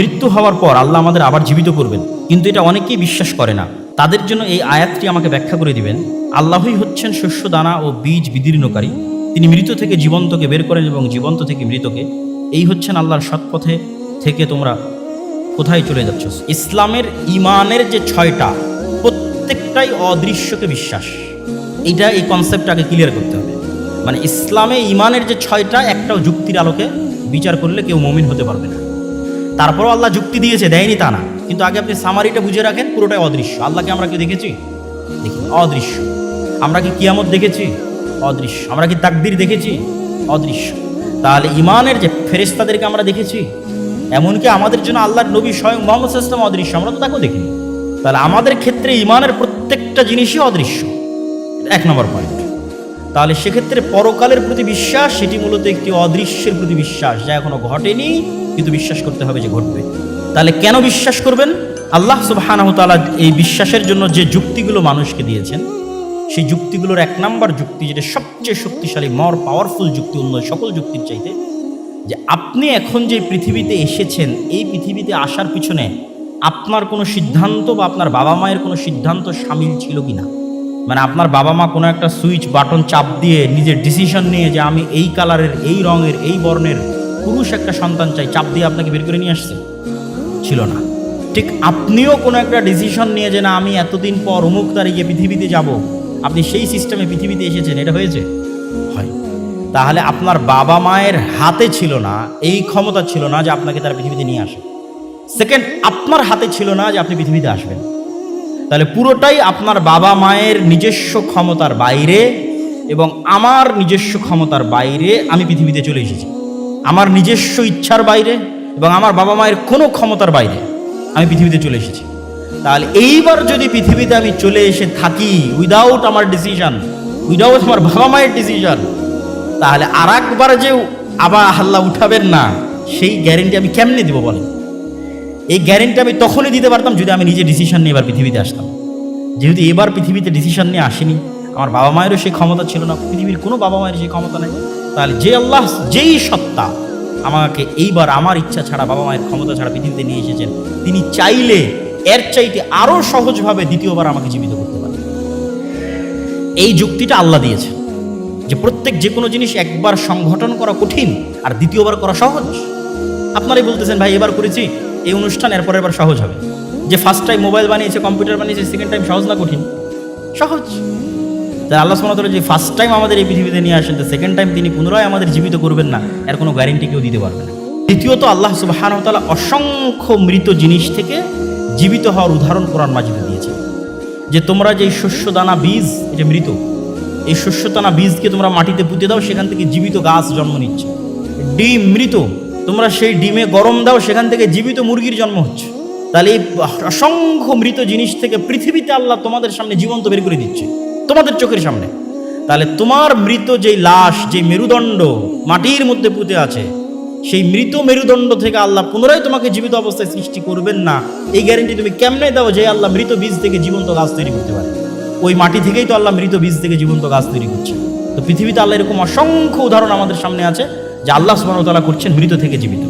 মৃত্যু হওয়ার পর আল্লাহ আমাদের আবার জীবিত করবেন। কিন্তু এটা অনেকেই বিশ্বাস করে না। তাদের জন্য এই আয়াতটি আমাকে ব্যাখ্যা করে দিবেন। আল্লাহই হচ্ছেন শস্য দানা ও বীজ বিদীর্ণকারী। তিনি মৃত থেকে জীবন্তকে বের করেন এবং জীবন্ত থেকে মৃতকে। এই হচ্ছেন আল্লাহর সৎপথে থেকে তোমরা কোথায় চলে যাচ্ছ? ইসলামের ইমানের যে ছয়টা, প্রত্যেকটাই অদৃশ্যকে বিশ্বাস। এইটা এই কনসেপ্টটাকে ক্লিয়ার করতে হবে। মানে ইসলামে ইমানের যে ছয়টা, একটাও যুক্তির আলোকে বিচার করলে কেউ মমিন হতে পারবে না। তারপরও আল্লাহ যুক্তি দিয়েছে, দেয়নি তা না। কিন্তু আগে আপনি সামারিটা বুঝে রাখেন, পুরোটাই অদৃশ্য। আল্লাহকে আমরা কি দেখেছি? দেখি, অদৃশ্য। আমরা কি কিয়ামত দেখেছি? অদৃশ্য। আমরা কি তাকদির দেখেছি? অদৃশ্য। তাহলে ইমানের যে ফেরেস্তাদেরকে আমরা দেখেছি, এমনকি আমাদের জন্য আল্লাহর নবী স্বয়ং মোহাম্মদ ইসলাম অদৃশ্য, আমরা তো তাকেও দেখিনি। তাহলে আমাদের ক্ষেত্রে ইমানের প্রত্যেকটা জিনিসই অদৃশ্য। এক নম্বর পয়েন্ট তাহলে সেক্ষেত্রে পরকালের প্রতি বিশ্বাস, সেটি মূলত একটি অদৃশ্যের প্রতি বিশ্বাস, যা এখনও ঘটেনি। কিন্তু বিশ্বাস করতে হবে যে ঘটবে। তাহলে কেন বিশ্বাস করবেন? আল্লাহ সুবহানাহু তাআলা এই বিশ্বাসের জন্য যে যুক্তিগুলো মানুষকে দিয়েছেন, সেই যুক্তিগুলোর এক নাম্বার যুক্তি যেটা সবচেয়ে শক্তিশালী মর পাওয়ারফুল যুক্তি, অন্য সকল যুক্তির চাইতে, যে আপনি এখন যে পৃথিবীতে এসেছেন, এই পৃথিবীতে আসার পিছনে আপনার কোনো সিদ্ধান্ত বা আপনার বাবা মায়ের কোনো সিদ্ধান্ত সামিল ছিল কি না মানে আপনার বাবা মা কোনো একটা সুইচ বাটন চাপ দিয়ে নিজের ডিসিশন নিয়ে যে আমি এই কালারের এই রঙের, এই বর্ণের পুরুষ একটা সন্তান চাই, চাপ দিয়ে আপনাকে বের করে নিয়ে আসছে? ছিল না। ঠিক আপনিও কোনো একটা ডিসিশন নিয়ে যে, না, আমি এতদিন পর অমুক তারিখে পৃথিবীতে যাব। আপনি সেই সিস্টেমে পৃথিবীতে এসেছেন, এটা হয়েছে? হয়। তাহলে আপনার বাবা মায়ের হাতে ছিল না, এই ক্ষমতা ছিল না যে আপনাকে তারা পৃথিবীতে নিয়ে আসে। সেকেন্ড আপনার হাতে ছিল না যে আপনি পৃথিবীতে আসবেন। তাহলে পুরোটাই আপনার বাবা মায়ের নিজস্ব ক্ষমতার বাইরে এবং আমার নিজস্ব ক্ষমতার বাইরে আমি পৃথিবীতে চলে এসেছি। আমার নিজস্ব ইচ্ছার বাইরে এবং আমার বাবা মায়ের কোনো ক্ষমতার বাইরে আমি পৃথিবীতে চলে এসেছি। তাহলে এইবার যদি পৃথিবীতে আমি চলে এসে থাকি উইদাউট আমার ডিসিশন উইদাউট আমার বাবা মায়ের ডিসিশন তাহলে আর একবার যে আবার হাল্লা উঠাবেন না, সেই গ্যারেন্টি আমি কেমনে দিব বলেন? এই গ্যারেন্টি আমি তখনই দিতে পারতাম যদি আমি নিজে ডিসিশন নিয়ে এবার পৃথিবীতে আসতাম। যেহেতু এবার পৃথিবীতে ডিসিশন নিয়ে আসেনি আমার বাবা মায়েরও সেই ক্ষমতা ছিল না, পৃথিবীর কোনো বাবা মায়ের সেই ক্ষমতা নেই। তাহলে যে আল্লাহ, যেই সত্তা আমাকে এইবার আমার ইচ্ছা ছাড়া, বাবা মায়ের ক্ষমতা ছাড়া পৃথিবীতে নিয়ে এসেছেন, তিনি চাইলে এর চাইতে আরও সহজভাবে দ্বিতীয়বার আমাকে জীবিত করতে পারেন। এই যুক্তিটা আল্লাহ দিয়েছেন যে প্রত্যেক যে কোনো জিনিস একবার সংগঠন করা কঠিন আর দ্বিতীয়বার করা সহজ। আপনারাই বলতেছেন, ভাই, এবার করেছি, এই অনুষ্ঠান এরপর এবার সহজ হবে। যে ফার্স্ট টাইম মোবাইল বানিয়েছে কম্পিউটার বানিয়েছে সেকেন্ড টাইম সহজ না কঠিন? সহজ। তাই আল্লাহ সুমতল যে ফার্স্ট টাইম আমাদের এই পৃথিবীতে নিয়ে আসেন তো সেকেন্ড টাইম তিনি পুনরায় আমাদের জীবিত করবেন না, এর কোনো গ্যারেন্টি কেউ দিতে পারবে না। দ্বিতীয়ত আল্লাহ সুবাহানতালা অসংখ্য মৃত জিনিস থেকে জীবিত হওয়ার উদাহরণ কোরআন মাজিদে দিয়েছে। যে তোমরা যে শস্য দানা বীজ এটা মৃত, এই শস্য দানা বীজকে তোমরা মাটিতে পুঁতে দাও, সেখান থেকে জীবিত গাছ জন্ম নিচ্ছে। ডিম মৃত, তোমরা সেই ডিমে গরম দাও, সেখান থেকে জীবিত মুরগির জন্ম হচ্ছে। তাহলে এই অসংখ্য মৃত জিনিস থেকে পৃথিবীতে আল্লাহ তোমাদের সামনে জীবন্ত বের করে দিচ্ছে। তোমাদের চোখের সামনে। তাহলে তোমার মৃত যেই লাশ যে মেরুদণ্ড মাটির মধ্যে পুঁতে আছে, সেই মৃত মেরুদণ্ড থেকে আল্লাহ পুনরায় তোমাকে জীবিত অবস্থায় সৃষ্টি করবেন না। এই গ্যারেন্টি তুমি কেমনে দাও যে আল্লাহ মৃত বীজ থেকে জীবন্ত গাছ তৈরি করতে পারে? ওই মাটি থেকেই তো আল্লাহ মৃত বীজ থেকে জীবন্ত গাছ তৈরি করছে। তো পৃথিবীতে আল্লাহ এরকম অসংখ্য উদাহরণ আমাদের সামনে আছে, যে আল্লাহ সুবাহতালা করছেন মৃত থেকে জীবিত।